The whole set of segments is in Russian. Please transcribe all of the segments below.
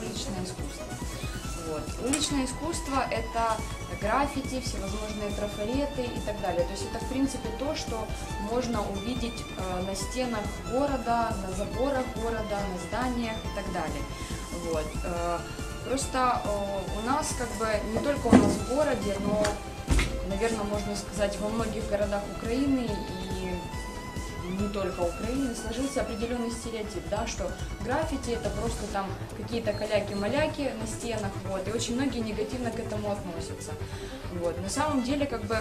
уличное искусство. Вот. Уличное искусство – это граффити, всевозможные трафареты и так далее. То есть это, в принципе, то, что можно увидеть э, на стенах города, на заборах города, на зданиях и так далее. Вот. Э, просто э, у нас, как бы, не только у нас в городе, но, наверное, можно сказать, во многих городах Украины и не только Украины, сложился определенный стереотип, да, что граффити это просто там какие-то каляки-маляки на стенах, вот, и очень многие негативно к этому относятся. Вот. На самом деле, как бы,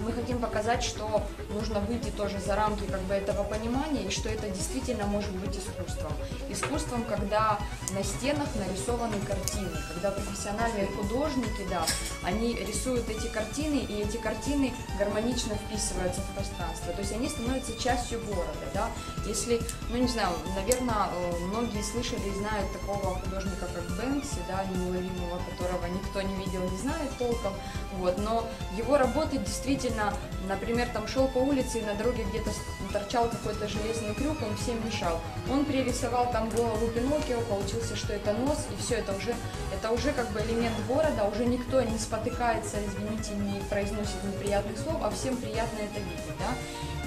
мы хотим показать, что нужно выйти тоже за рамки как бы этого понимания, и что это действительно может быть искусством. Искусством, когда на стенах нарисованы картины, когда профессиональные художники, да, они рисуют эти картины, и эти картины гармонично вписываются в пространство. То есть они становятся частью города, да. Если, ну не знаю, наверное, э, многие слышали и знают такого художника, как Бэнкси, да, неуловимого, которого никто не видел, не знает толком, вот, но его работы действительно, например, там шел по улице и на дороге где-то торчал какой-то железный крюк, он всем мешал. Он перерисовал там голову Пиноккио, получился, что это нос, и все, это уже, это уже как бы элемент города, уже никто не спотыкается, извините, не произносит неприятных слов, а всем приятно это видеть, да.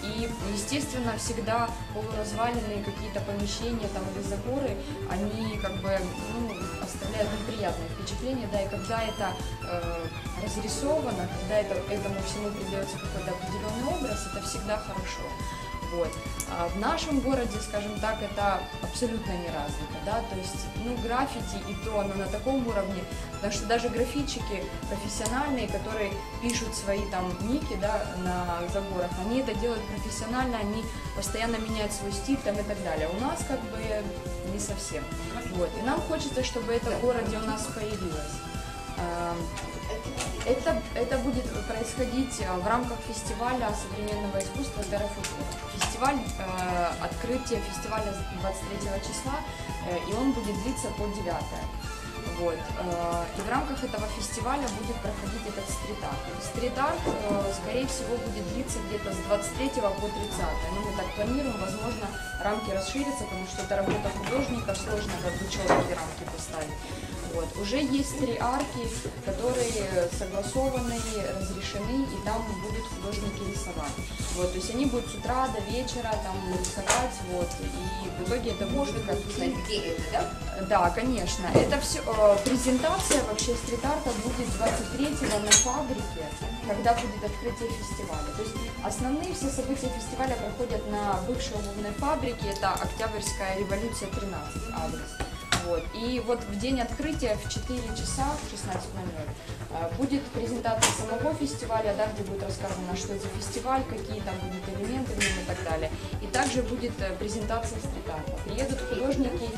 И, естественно, всегда полуразваленные какие-то помещения там или заборы, они как бы ну, оставляют неприятное впечатление, да, и когда это э, разрисовано, когда это, этому всему придается какой-то определенный образ, это всегда хорошо. Вот. А в нашем городе, скажем так, это абсолютно не развито, да, то есть, ну, граффити и то оно на таком уровне, потому что даже граффитчики профессиональные, которые пишут свои там ники, да, на заборах, они это делают профессионально, они постоянно меняют свой стиль там и так далее. У нас как бы не совсем. Вот. И нам хочется, чтобы это в городе у нас появилось. Это, это будет происходить э, в рамках фестиваля современного искусства Терра Футура. Фестиваль, э, открытие фестиваля 23 числа, э, и он будет длиться по 9. Вот. Э, и в рамках этого фестиваля будет проходить этот стрит-арт. Стрит-арт, э, скорее всего, будет длиться где-то с 23 по 30. Ну, мы так планируем, возможно, рамки расширятся, потому что это работа художника, сложно как бы четкие рамки поставить. Вот. Уже есть три арки, которые согласованы, разрешены, и там будут художники рисовать. Вот. То есть они будут с утра до вечера там рисовать, вот, и в итоге это Можно будет как где это, да? да, конечно. Это все э, презентация вообще стрит-арта будет 23-го на фабрике, когда будет открытие фестиваля. То есть основные все события фестиваля проходят на бывшей обувной фабрике. Это Октябрьская революция 13 адрес. Вот. И вот в день открытия в 4 часа, в 16.00, э, будет презентация самого фестиваля, да, где будет рассказано, что это фестиваль, какие там будут элементы в нем и так далее. И также будет э, презентация стрит-арта. Приедут художники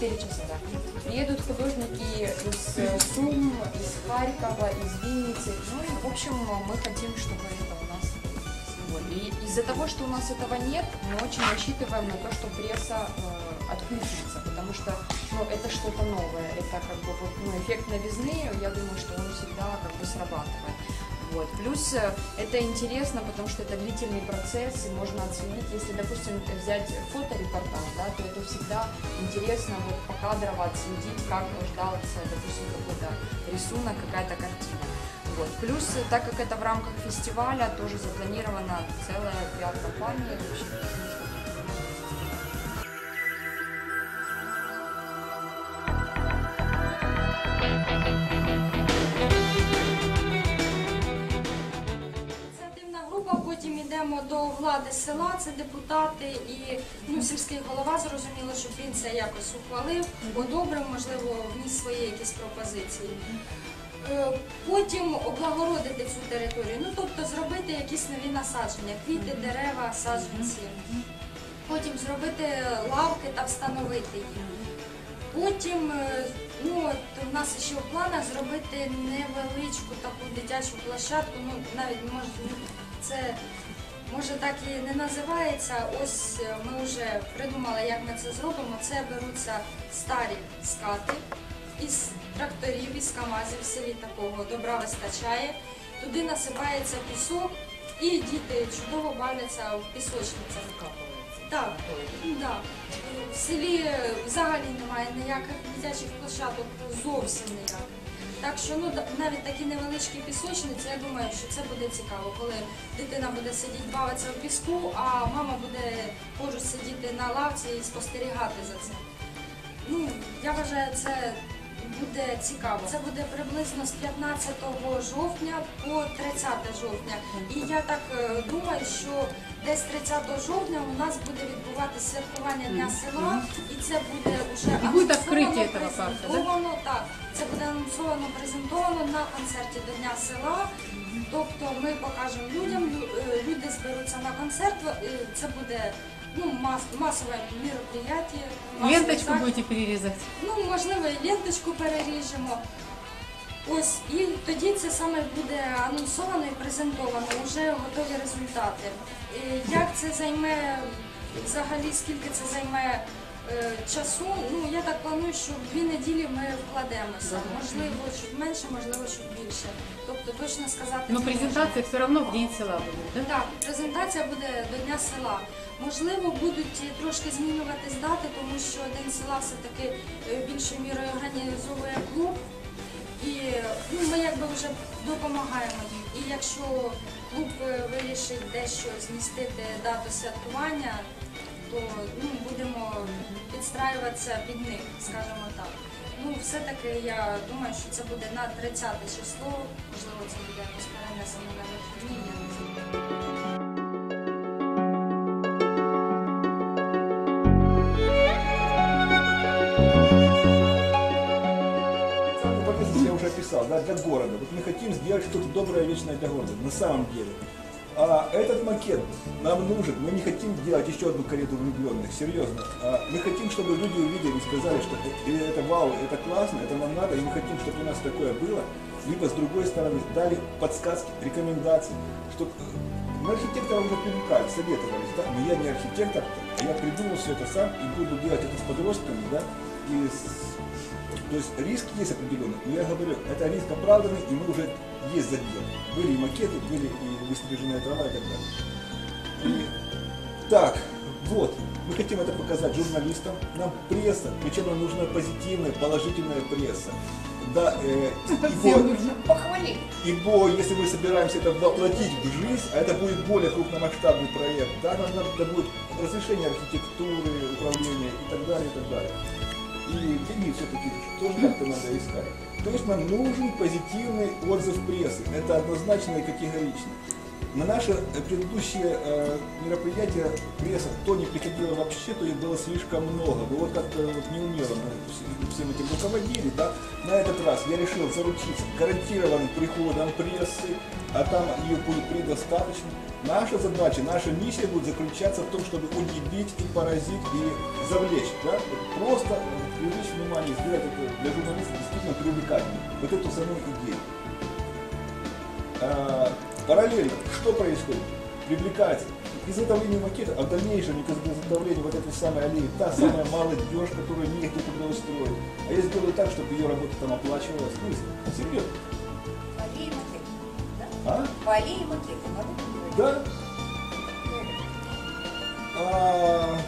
4 часа. Приедут художники из э, Сум, из Харькова, из Винницы. Ну и, в общем, мы хотим, чтобы это у нас вот. И из-за того, что у нас этого нет, мы очень рассчитываем на то, что пресса э, отключится, потому что ну, это что-то новое, это как бы ну, эффект новизны, я думаю, что он всегда как бы срабатывает. Вот. Плюс э, это интересно, потому что это длительный процесс, и можно отследить, если, допустим, взять фоторепортаж, да, то это всегда интересно вот покадрово отследить, как рождался, допустим, какой-то рисунок, какая-то картина. Вот. Плюс, э, так как это в рамках фестиваля, тоже запланирована целая пиар-компания. Йдемо до влади села, це депутати і ну, сільський голова зрозуміло, щоб він це якось ухвалив, одобрив, можливо, вніс свої якісь пропозиції. Е, Потім облагородити цю територію, ну тобто зробити якісь нові насадження, квіти, дерева, саджанці. Потім зробити лавки та встановити їх. Потім е, ну, от у нас ще в планах зробити невеличку таку дитячу площадку. Ну навіть може це може так і не називається. Ось е, ми вже придумали, як ми це зробимо. Це беруться старі скати із тракторів, із камазів в селі такого добра вистачає. Туди насипається пісок і діти чудово бавляться в пісочницях. Так, да. в селі взагалі немає ніяких дитячих площадок, зовсім ніяких. Так що ну навіть такі невеличкі пісочниці, я думаю, що це буде цікаво, коли дитина буде сидіти, бавитися в піску, а мама буде поруч сидіти на лавці і спостерігати за цим. Ну, я вважаю, це буде цікаво. Це буде приблизно з 15 жовтня по 30 жовтня. І я так е, думаю, що десь 30 жовтня у нас буде відбуватися святкування Дня села, і це буде вже анонсовано, презентовано, так. Це буде анонсовано, презентовано на концерті до Дня села. Тобто ми покажемо людям, лю- е, люди зберуться на концерт. е, Це буде ну, мас, масове мероприятие. масовий Ленточку захід. будете перерізати. Ну, можливо, і ленточку переріжемо. Ось, і тоді це саме буде анонсовано і презентовано, вже готові результати. І Як це займе, взагалі, скільки це займе е, часу, ну я так планую, що в дві неділі ми вкладемося. Можливо, чуть менше, можливо, чуть більше. Тобто точно сказати не можу. презентация все равно в день села будет, да? Так, презентація буде до Дня села. Можливо, будуть трошки змінюватись дати, тому що День села все-таки е, більшою мірою організовує клуб. І ну, ми якби вже допомагаємо їм. І якщо клуб е, вирішить дещо змістити дату святкування, то ну, будемо підстраюватися під них, скажімо так. Ну, все-таки я думаю, що це буде на 30 число, можливо, це буде якось перенесено на вихідні, я не знаю. Я уже описал, да, для города. Вот мы хотим сделать что-то доброе, вечное для города, на самом деле. А этот макет нам нужен. Мы не хотим делать еще одну карету влюбленных, серьезно. А мы хотим, чтобы люди увидели и сказали, что э, это вау, это классно, это нам надо, и мы хотим, чтобы у нас такое было. Либо с другой стороны дали подсказки, рекомендации, что мы архитектора уже привлекали, советовались, да, но я не архитектор, а я придумал все это сам и буду делать это с подростками, да, и с то есть риск есть определенный, но я говорю, это риск оправданный, и мы уже есть задел. Были и макеты, были и выстриженная трава и так далее. И, так, вот, мы хотим это показать журналистам, нам пресса, причем нам нужна позитивная, положительная пресса. Да, э, ибо, Похвали. ибо если мы собираемся это воплотить в жизнь, а это будет более крупномасштабный проект, да, нам надо будет разрешение архитектуры, управления и так далее, и так далее и деньги все-таки тоже как-то надо искать. То есть нам нужен позитивный отзыв прессы. Это однозначно и категорично. На наше э, предыдущее э, мероприятие пресса то не приходила вообще, то их было слишком много. Вы вот как-то неумело вс- всем этим руководили, да? На этот раз я решил заручиться гарантированным приходом прессы, а там ее будет предостаточно. Наша задача, наша миссия будет заключаться в том, чтобы удивить и поразить и завлечь, да? Просто привлечь внимание, сделать это для журналистов действительно привлекательным. Вот эту саму идею. А, параллельно, что происходит? Привлекается изготовление макета, а в дальнейшем к изготовлению вот этой самой аллеи, та самая молодежь, которую негде трудоустроить. А я сделаю так, чтобы ее работа там оплачивалась. Ну, серьезно. По аллее макет. Да? А? По аллее макет. Надо. Да. А,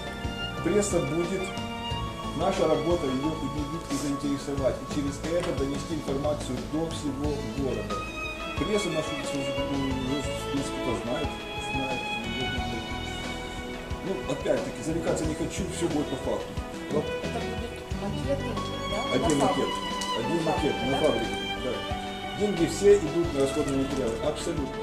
пресса будет, наша работа ее удивить и заинтересовать, и через это донести информацию до всего города. Прессу нашу в принципе, кто знает, знает. Ну, опять-таки, зарекаться не хочу, все будет по факту. Это будут макеты, да? один на макет, один макет на фабрике. Да. Деньги все идут на расходные материалы, абсолютно.